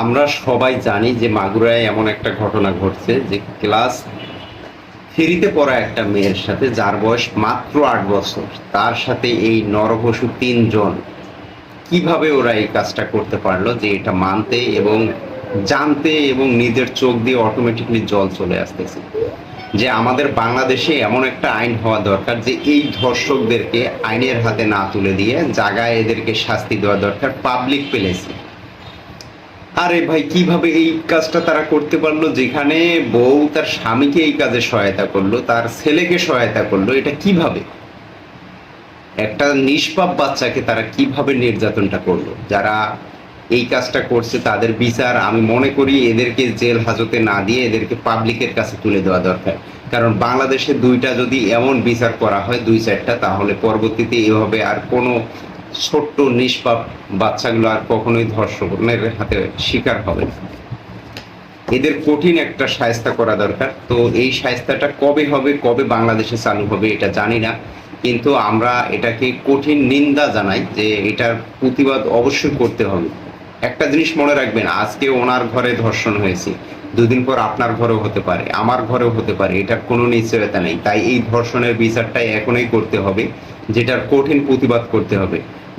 আমরা সবাই জানি যে মাগুরায় এমন একটা ঘটনা ঘটছে যে ক্লাস থ্রিতে পড়া একটা মেয়ের সাথে, যার বয়স মাত্র আট বছর, তার সাথে এই নরপশু তিনজন, কীভাবে ওরা এই কাজটা করতে পারল যে এটা মানতে এবং জানতে এবং নিজের চোখ দিয়ে অটোমেটিকলি জল চলে আসতেছে? যে আমাদের বাংলাদেশে এমন একটা আইন হওয়া দরকার যে এই ধর্ষকদেরকে আইনের হাতে না তুলে দিয়ে জায়গায় এদেরকে শাস্তি দেওয়া দরকার পাবলিক প্লেসে আরে ভাই, কীভাবে এই কাজটা তারা করতে পারল? যেখানে বউ তার স্বামীকে এই কাজে সহায়তা করল, তার ছেলেকে সহায়তা করল, এটা কীভাবে? একটা নিষ্পাপ বাচ্চাকে তারা কীভাবে নির্যাতনটা করল? যারা এই কাজটা করছে, তাদের বিচার আমি মনে করি এদেরকে জেল হাজতে না দিয়ে এদেরকে পাবলিকের কাছে তুলে দেওয়া দরকার। কারণ বাংলাদেশে দুইটা যদি এমন বিচার করা হয়, দুই চারটা, তাহলে পরবর্তীতে এভাবে আর কোনো ছোট্ট, নিষ্পাপ বাচ্চাগুলো আর কখনোই ধর্ষণের হাতে শিকার হবে না। এদের কঠিন একটা সায়স্তা করা দরকার। তো এই সায়স্তাটা কবে হবে, কবে বাংলাদেশে চালু হবে এটা জানি না। কিন্তু আমরা এটাকে কঠিন নিন্দা জানাই যে এটার প্রতিবাদ অবশ্যই করতে হবে। একটা জিনিস মনে রাখবেন, আজকে ওনার ঘরে ধর্ষণ হয়েছে, দুদিন পর আপনার ঘরেও হতে পারে, আমার ঘরেও হতে পারে, এটার কোনো নিশ্চয়তা নেই। তাই এই ধর্ষণের বিচারটাই এখনই করতে হবে, যেটার কঠিন প্রতিবাদ করতে হবে।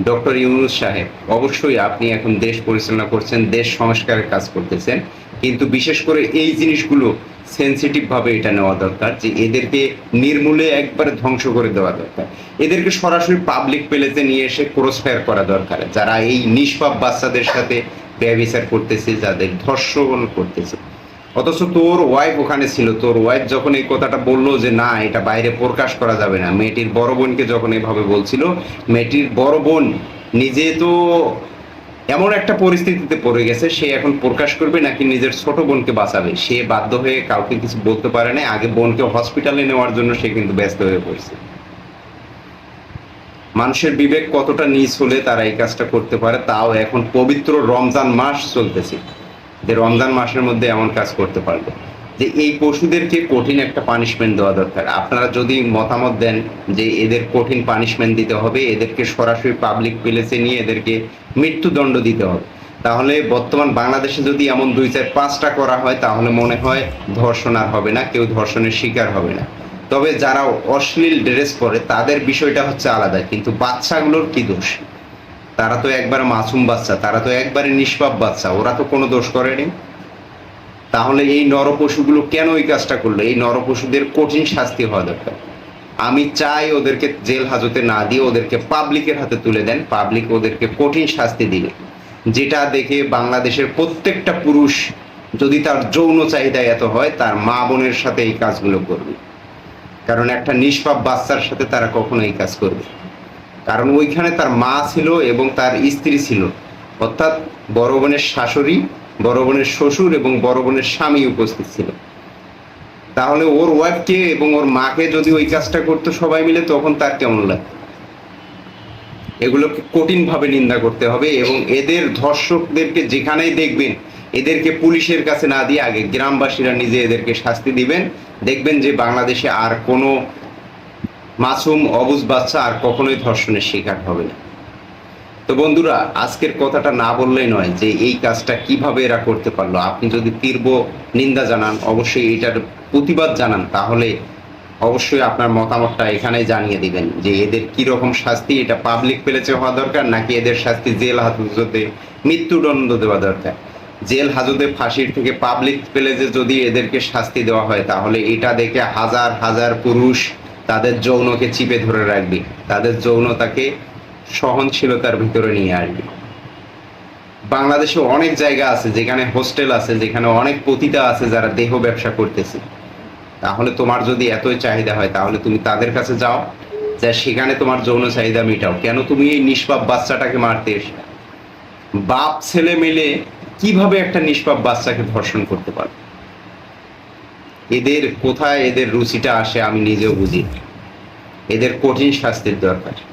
ডক্টর ইউনুস সাহেব, অবশ্যই আপনি এখন দেশ পরিচালনা করছেন, দেশ সংস্কারের কাজ করতেছেন, কিন্তু বিশেষ করে এই জিনিসগুলো সেন্সিটিভ ভাবে এটা নেওয়া দরকার যে এদেরকে নির্মূলে একবারে ধ্বংস করে দেওয়া দরকার। এদেরকে সরাসরি পাবলিক প্লেসে নিয়ে এসে ক্রস ফায়ার করা দরকার। যারা এই নিষ্পাপ বাচ্চাদের সাথে ব্যবচার করতেছে, যাদের ধর্ষণ করতেছে। অথচ তোর ওয়াইফ ওখানে ছিল, তোর ওয়াইফ যখন এই কথাটা বলল যে না, এটা বাইরে প্রকাশ করা যাবে না, মেয়েটির বড় বোনকে যখন এভাবে বলছিল, মেয়েটির বড় বোন নিজে তো এমন একটা পরিস্থিতিতে পড়ে গেছে, সে এখন প্রকাশ করবে নাকি নিজের ছোট বোনকে বাঁচাবে? সে বাধ্য হয়ে কাউকে কিছু বলতে পারে না আগে বোনকে হসপিটালে নেওয়ার জন্য সে কিন্তু ব্যস্ত হয়ে পড়ছে। মানুষের বিবেক কতটা নিচ হলে তারা এই কাজটা করতে পারে, তাও এখন পবিত্র রমজান মাস চলতেছে। যে রমজান মাসের মধ্যে এমন কাজ করতে পারবে। যে এই পশুদেরকে কঠিন একটা পানিশমেন্ট দেওয়া দরকার। আপনারা যদি মতামত দেন যে এদের কঠিন পানিশমেন্ট দিতে হবে, এদেরকে সরাসরি পাবলিক প্লেসে নিয়ে এদেরকে মৃত্যুদণ্ড দিতে হবে। তাহলে বর্তমান বাংলাদেশে যদি এমন দুই চার পাঁচটা করা হয়, তাহলে মনে হয় ধর্ষণ আর হবে না, কেউ ধর্ষণের শিকার হবে না। তবে যারা অশ্লীল ড্রেস পরে, তাদের বিষয়টা হচ্ছে আলাদা। কিন্তু বাচ্চাগুলোর কি দোষ? তারা তো একবার মাসুম বাচ্চা, তারা তো একবারে নিষ্পাপ বাচ্চা, ওরা তো কোনো দোষ করেনি। তাহলে এই নরপশুগুলো কেন এই কাজটা করল? এই নরপশুদের কঠিন শাস্তি হওয়া দরকার। আমি চাই ওদেরকে জেল হাজতে না দিয়ে ওদেরকে পাবলিকের হাতে তুলে দেন, পাবলিক ওদেরকে কঠিন শাস্তি দিবে। যেটা দেখে বাংলাদেশের প্রত্যেকটা পুরুষ যদি তার যৌন চাহিদা এত হয়, তার মা বোনের সাথে এই কাজগুলো করবে। কারণ একটা নিষ্পাপ বাচ্চার সাথে তারা কখনো এই কাজ করবে কারণ ওইখানে তার মা ছিল এবং তার স্ত্রী ছিল। অর্থাৎ বড় বোনের শাশুড়ি, বড় বোনের শ্বশুর এবং বড় বোনের স্বামী উপস্থিত ছিল। তাহলে ওর ওয়াইফকে এবং ওর মাকে যদি ওই কাজটা করতো সবাই মিলে, তখন তার কেমন লাগতো? এগুলোকে কঠিনভাবে নিন্দা করতে হবে এবং এদের ধর্ষকদেরকে যেখানেই দেখবেন, এদেরকে পুলিশের কাছে না দিয়ে আগে গ্রামবাসীরা নিজে এদেরকে শাস্তি দিবেন। দেখবেন যে বাংলাদেশে আর কোনো মাসুম অবুজ বাচ্চা আর কখনোই ধর্ষণের শিকার হবে না। তো বন্ধুরা, আজকের কথাটা না বললেই নয় যে এই কাজটা কীভাবে এরা করতে পারল। আপনি যদি তীব্র নিন্দা জানান, অবশ্যই এটার প্রতিবাদ জানান, তাহলে অবশ্যই আপনার মতামতটা এখানে জানিয়ে দিবেন যে এদের কি রকম শাস্তি, এটা পাবলিক প্লেসে হওয়া দরকার নাকি এদের শাস্তি জেল হাজতে, মৃত্যুদণ্ড দেওয়া দরকার? জেল হাজতে ফাঁসির থেকে পাবলিক প্লেসে যদি এদেরকে শাস্তি দেওয়া হয়, তাহলে এটা দেখে হাজার হাজার পুরুষ তাদের যৌনকে চিপে ধরে রাখবি। তাদের যৌনতাকে সহনশীলতার ভিতরে নিয়ে আসবে। বাংলাদেশে অনেক জায়গা আছে, যেখানে হোস্টেল আছে, যেখানে অনেক পতিতা আছে যারা দেহ ব্যবসা করতেছে। তাহলে তোমার যদি এতই চাহিদা হয়, তাহলে তুমি তাদের কাছে যাও, যা সেখানে তোমার যৌন চাহিদা মেটাও। কেন তুমি এই নিষ্পাপ বাচ্চাটাকে মারতে এসে? বাপ, ছেলে মিলে কীভাবে একটা নিষ্পাপ বাচ্চাকে ধর্ষণ করতে পারো? এদের কোথায় এদের রুচিটা আসে আমি নিজেও বুঝি এদের কঠিন শাস্তির দরকার।